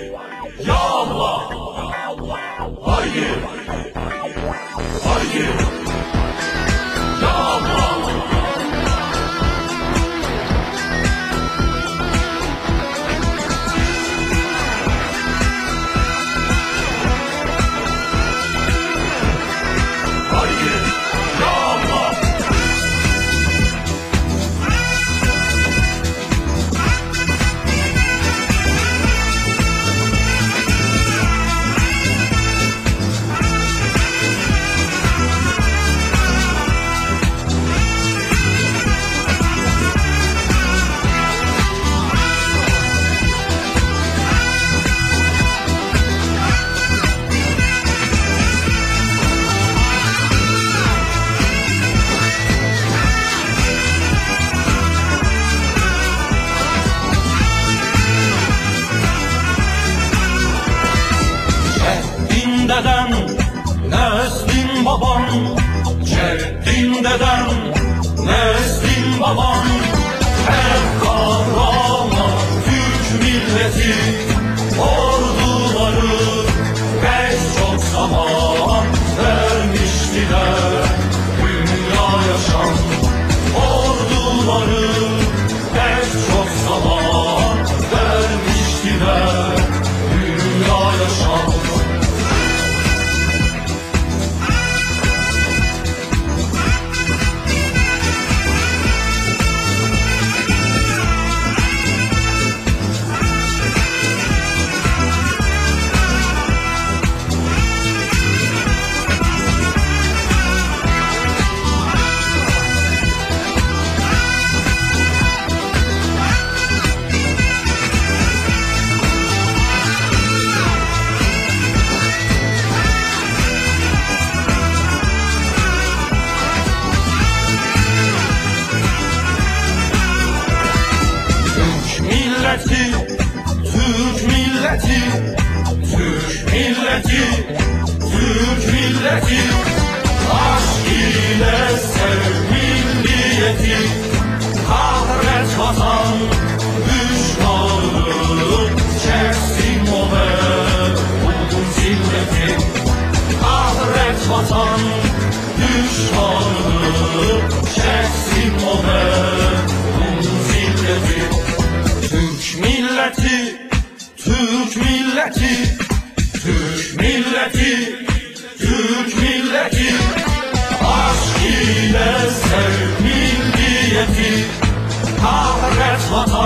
Wow. dedem, Nezdin babam, Ceddin dedem, milleti, Türk milleti, Türk milleti, Türk milleti. milleti, Türk milleti, Türk milleti. Aşk ile sev milliyeti, kahret vatan.